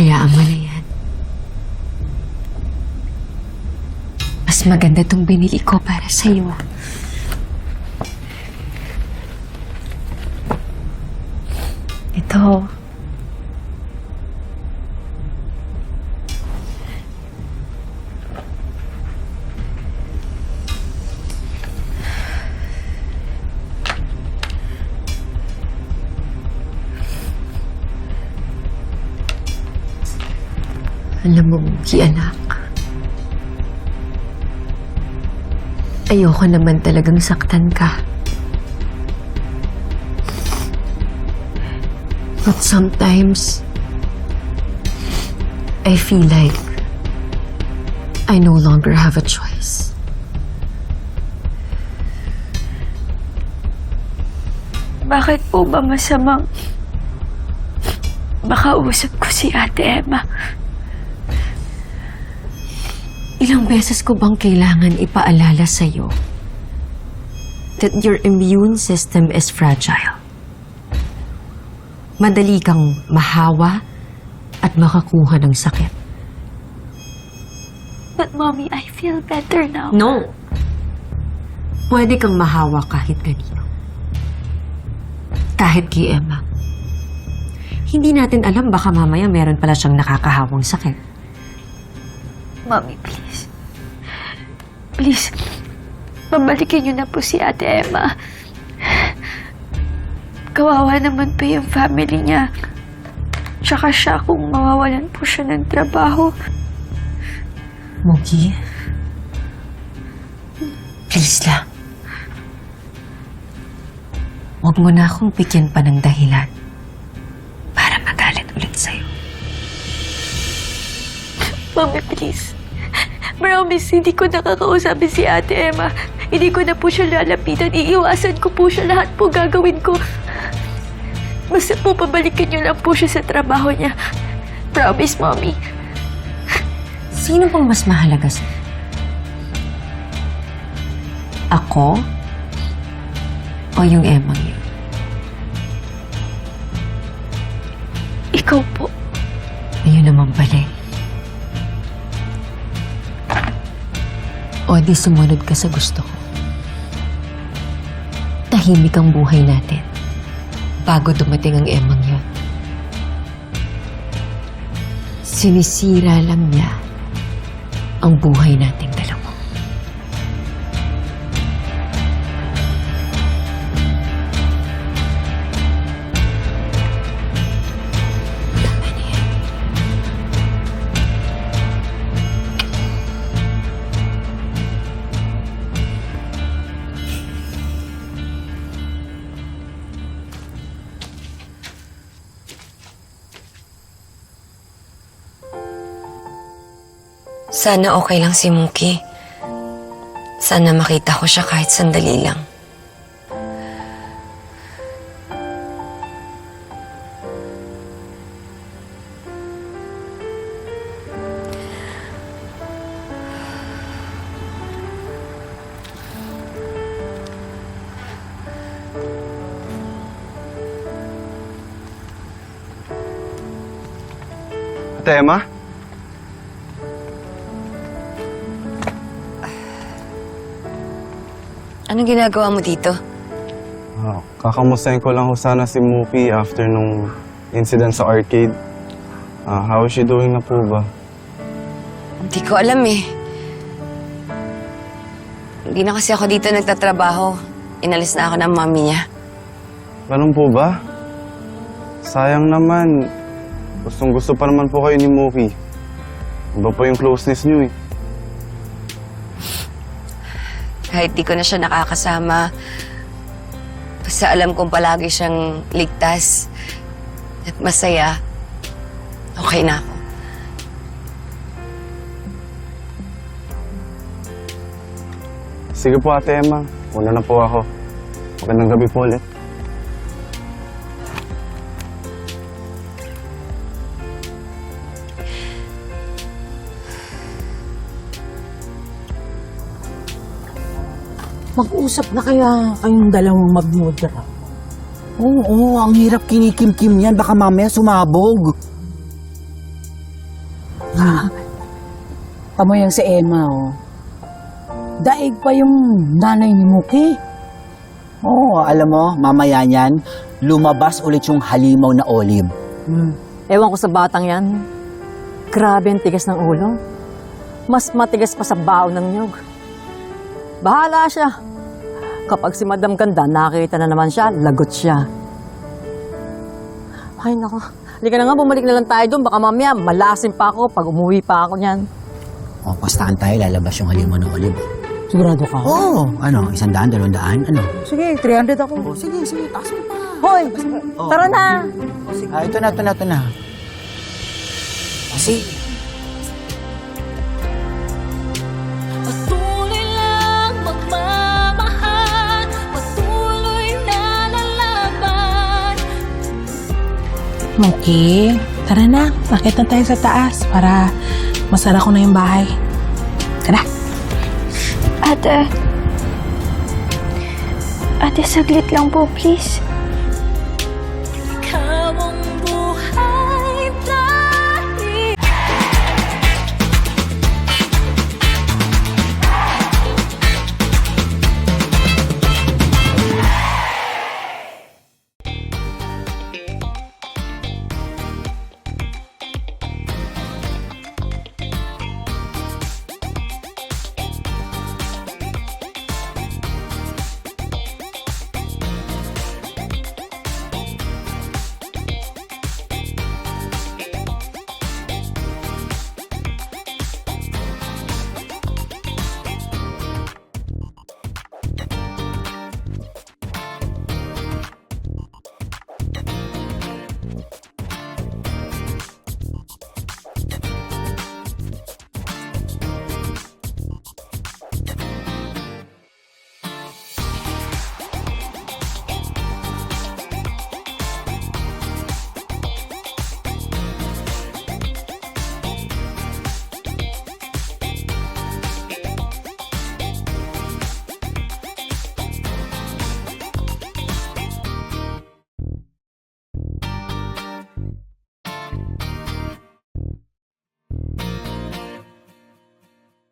Hayaan mo na yan. Mas maganda tong binili ko para sa'yo. Ito. Alam mo, Muki, anak. Ayoko naman talagang saktan ka. But sometimes, I feel like I no longer have a choice. Bakit po ba masamang makausap ko si Ate Emma? Ilang beses ko bang kailangan ipaalala sa'yo that your immune system is fragile? Madali kang mahawa at makakuha ng sakit. But Mommy, I feel better now. No. Pwede kang mahawa kahit kanino. Kahit kay Emma. Hindi natin alam baka mamaya meron pala siyang nakakahawang sakit. Mommy, please. Please, pabalikin niyo na po si Ate Emma. Kawawa naman po yung family niya. Tsaka siya kung mawawalan po siya ng trabaho. Mugi? Please lang. Huwag mo na akong bigyan pa ng dahilan para magalit ulit sa'yo. Mommy, please. Promise, hindi ko nakakausapin si Ate Emma. Hindi ko na po siya lalapitan. Iiwasan ko po siya. Lahat po gagawin ko. Basta po pabalikin niyo lang po siya sa trabaho niya. Promise, Mommy. Sino bang mas mahalaga sa'yo? Ako? O yung Emang yun? Ikaw po. Ayun naman pala eh. O di sumunod ka sa gusto ko. Tahimik ang buhay natin bago dumating ang emang yun. Sinisira lang niya ang buhay nating Sana okay lang si Muki. Sana makita ko siya kahit sandali lang. Ate Emma? Anong ginagawa mo dito? Ah, kakamustahin ko lang ho sana si Muki after nung incident sa arcade. Ah, how is she doing na po ba? Hindi ko alam eh. Hindi na kasi ako dito nagtatrabaho. Inalis na ako ng mami niya. Ganun po ba? Sayang naman. Gustong gusto pa naman po kayo ni Muki. Iba pa yung closeness niyo eh. Kahit di ko na siya nakakasama, basta alam kong palagi siyang ligtas at masaya, okay na ako. Sige po Ate Emma. Una na po ako. Magandang gabi po ulit. Mag-usap na kaya kayong dalawang magmudra. Oo, oo, ang hirap kinikim-kim yan. Baka mamaya sumabog. Tamo yung si Emma, oh. Daig pa yung nanay ni Muki. Oo, alam mo, mamaya niyan, lumabas ulit yung halimaw na olive. Hmm. Ewan ko sa batang yan. Grabe ang tigas ng ulo. Mas matigas pa sa baon ng nyog. Bahala siya. Kapag si Madam Ganda nakita na naman siya, lagot siya. Ay, nako. Halika na nga, bumalik na lang tayo doon. Baka mamaya, malasim pa ako pag umuwi pa ako niyan. O, pastahan tayo, lalabas yung halimaw na olive. Sigurado ka? Oo, ano, isang daan, dalawang daan, ano? Sige, 300 ako. Oh, sige, sige, taas mo pa. Hoy! Tara na! Ah, ito na, ito na, ito na. Kasi, Moki, tara na. Bakit na tayo sa taas para masara ko na yung bahay. Tara. Ate, ate saglit lang po please.